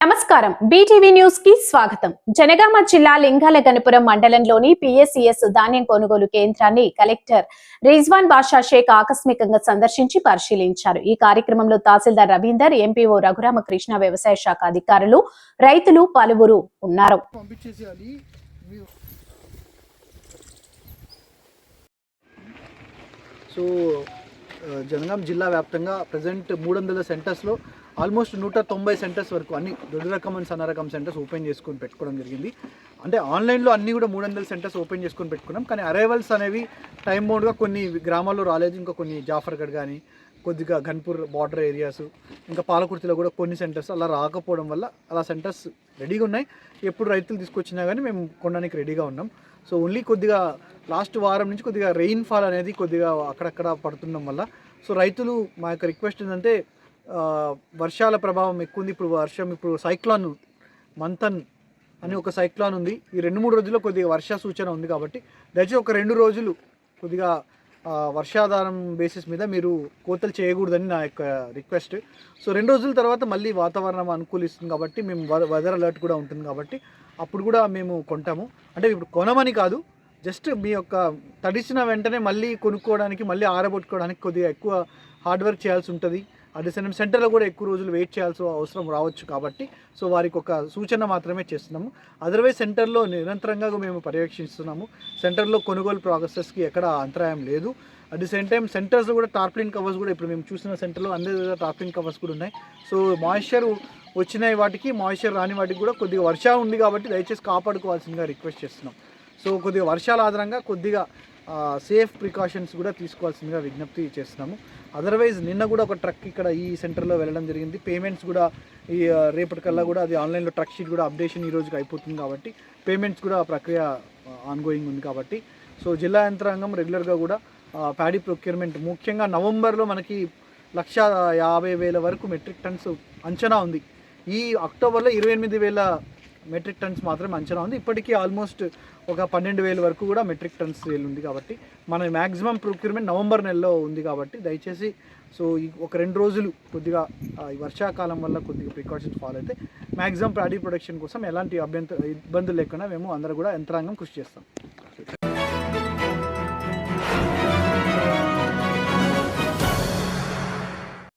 నమస్కారం. బీటీవీ న్యూస్కి స్వాగతం. జనగామ జిల్లా లింగాల గణపురం మండలంలోని పిఎస్సిఎస్ ధాన్యం కొనుగోలు కేంద్రాన్ని కలెక్టర్ రిజ్వాన్ బాషా షేక్ ఆకస్మికంగా సందర్శించి పరిశీలించారు. ఈ కార్యక్రమంలో తహసీల్దార్ రవీందర్ ఎంపీఓ రఘురామకృష్ణ వ్యవసాయ శాఖ అధికారులు రైతులు పలువురు ఉన్నారు. సో జనగాం జిల్లా వ్యాప్తంగా ప్రజెంట్ మూడు వందల సెంటర్స్లో ఆల్మోస్ట్ నూట తొంభై సెంటర్స్ వరకు అన్ని దొడ్డు రకం అండ్ సన్న రకం సెంటర్స్ ఓపెన్ చేసుకొని పెట్టుకోవడం జరిగింది. అంటే ఆన్లైన్లో అన్ని కూడా మూడు వందల సెంటర్స్ ఓపెన్ చేసుకొని పెట్టుకున్నాం. కానీ అరైవల్స్ అనేవి టైం బౌండ్గా కొన్ని గ్రామాల్లో రాలేదు. ఇంకా కొన్ని జాఫర్గఢ్ కానీ కొద్దిగా ఘన్పూర్ బార్డర్ ఏరియాస్ ఇంకా పాలకుర్తిలో కూడా కొన్ని సెంటర్స్ అలా రాకపోవడం వల్ల అలా సెంటర్స్ రెడీగా ఉన్నాయి. ఎప్పుడు రైతులు తీసుకొచ్చినా కానీ మేము కొనడానికి రెడీగా ఉన్నాం. సో ఓన్లీ కొద్దిగా లాస్ట్ వారం నుంచి కొద్దిగా రెయిన్ ఫాల్ అనేది కొద్దిగా అక్కడక్కడ పడుతుండడం వల్ల సో రైతులు మా యొక్క రిక్వెస్ట్ ఏంటంటే వర్షాల ప్రభావం ఎక్కువ ఉంది ఇప్పుడు వర్షం ఇప్పుడు సైక్లాన్ మంతన్ అని ఒక సైక్లాన్ ఉంది. ఈ రెండు మూడు రోజుల్లో కొద్దిగా వర్ష సూచన ఉంది కాబట్టి దయచేసి ఒక రెండు రోజులు కొద్దిగా వర్షాధారం బేసిస్ మీద మీరు కోతలు చేయకూడదని నా యొక్క రిక్వెస్ట్ సో రెండు రోజుల తర్వాత మళ్ళీ వాతావరణం అనుకూలిస్తుంది కాబట్టి మేము వెదర్ అలర్ట్ కూడా ఉంటుంది కాబట్టి అప్పుడు కూడా మేము కొంటాము. అంటే ఇప్పుడు కొనమని కాదు జస్ట్ మీ యొక్క తడిసిన వెంటనే మళ్ళీ కొనుక్కోవడానికి మళ్ళీ ఆరబొట్టుకోవడానికి కొద్దిగా ఎక్కువ హార్డ్ వర్క్ చేయాల్సి ఉంటుంది. అదే సెంటర్లో కూడా ఎక్కువ రోజులు వెయిట్ చేయాల్సిన అవసరం రావచ్చు కాబట్టి సో వారికి ఒక సూచన మాత్రమే చేస్తున్నాము. అదర్వైజ్ సెంటర్లో నిరంతరంగా మేము పర్యవేక్షిస్తున్నాము. సెంటర్లో కొనుగోలు ప్రాసెస్కి ఎక్కడ అంతరాయం లేదు. అట్ ది సేమ్ టైం సెంటర్స్లో కూడా టార్ప్లిన్ కవర్స్ కూడా ఇప్పుడు మేము చూసిన సెంటర్లో అన్ని దగ్గర టార్ప్లిన్ కవర్స్ కూడా ఉన్నాయి. సో మాయిశ్చర్ వచ్చిన వాటికి మాయిశ్చర్ రాని వాటికి కూడా కొద్దిగా వర్షం ఉంది కాబట్టి దయచేసి కాపాడుకోవాల్సిందిగా రిక్వెస్ట్ చేస్తున్నాం. సో కొద్దిగా వర్షాల ఆధారంగా కొద్దిగా సేఫ్ ప్రికాషన్స్ కూడా తీసుకోవాల్సిందిగా విజ్ఞప్తి చేస్తున్నాము. అదర్వైజ్ నిన్న కూడా ఒక ట్రక్ ఇక్కడ ఈ సెంటర్లో వెళ్ళడం జరిగింది. పేమెంట్స్ కూడా ఈ రేపటికల్లా కూడా అది ఆన్లైన్లో ట్రక్ షీట్ కూడా అప్డేషన్ ఈ రోజుకి అయిపోతుంది కాబట్టి పేమెంట్స్ కూడా ప్రక్రియ ఆన్గోయింగ్ ఉంది కాబట్టి. సో జిల్లా యంత్రాంగం రెగ్యులర్గా కూడా ప్యాడీ ప్రొక్యూర్మెంట్ ముఖ్యంగా నవంబర్లో మనకి లక్ష యాభై వేల వరకు మెట్రిక్ టన్స్ అంచనా ఉంది. ఈ అక్టోబర్లో ఇరవై ఎనిమిది వేల మెట్రిక్ టన్స్ మాత్రమే అంచనా ఉంది. ఇప్పటికీ ఆల్మోస్ట్ ఒక పన్నెండు వేల వరకు కూడా మెట్రిక్ టన్స్ సేల్ ఉంది కాబట్టి మన మ్యాక్సిమం ప్రొక్యూర్మెంట్ నవంబర్ నెలలో ఉంది కాబట్టి దయచేసి సో ఈ ఒక రెండు రోజులు కొద్దిగా ఈ వర్షాకాలం వల్ల కొద్దిగా ప్రికాషన్స్ ఫాలో అయితే మ్యాక్సిమం ప్యాడీ ప్రొడక్షన్ కోసం ఎలాంటి అభ్యంత ఇబ్బందులు లేకుండా మేము అందరూ కూడా యంత్రాంగం కృషి చేస్తాం.